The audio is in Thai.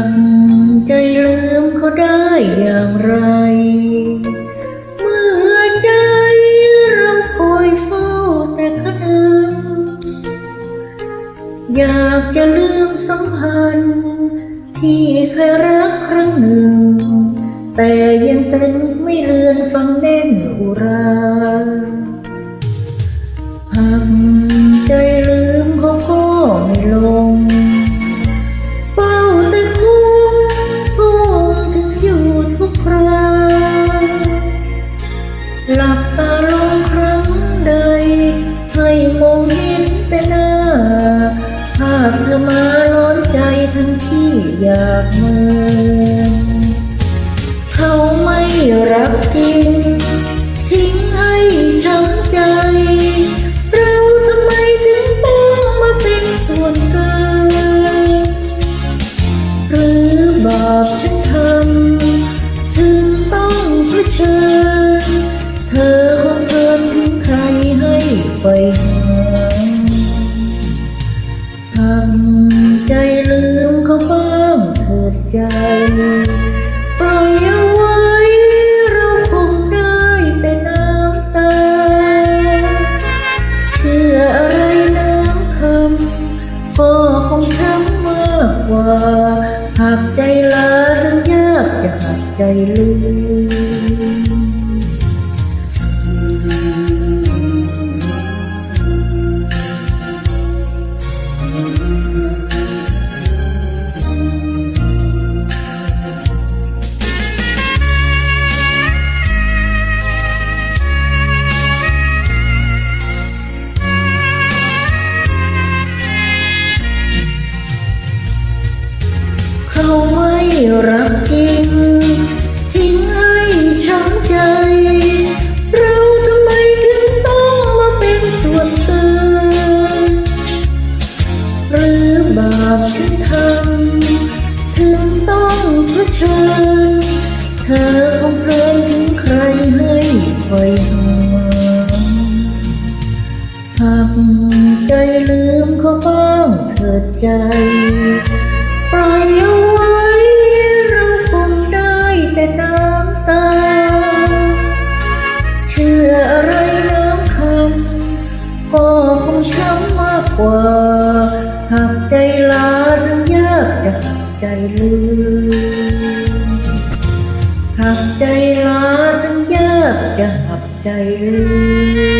ำใจลืมเขาได้อย่างไร เมื่อใจเราคอยเฝ้าแต่คดิมอยากจะลืมสัมพันธ์ ที่เคยรักครั้งหนึ่ง แต่ยังตรึงไม่เลือนฟังแน่นอุรา ไปทำใจลืมเขาบ้างเถิดใจปล่อยเอาไว้เราคงได้แต่น้ำตา เชื่ออะไรน้ำคำก็คงช้ำมากกว่า หากใจลาถึงยากจะหักใจลืม 음. ต้องเผชิญเธอคงเพลินถึงใครให้คอยหาหากใจลืมเขาบ้างเถิดใจ ปล่อยเอาไว้เราคงได้แต่น้ำตา เชื่ออะไรน้ำคำก็คงช้ำมากกว่า หากใจลาทั้งยากจะ ใจลืมหักใจลาจังยากจะหักใจลืม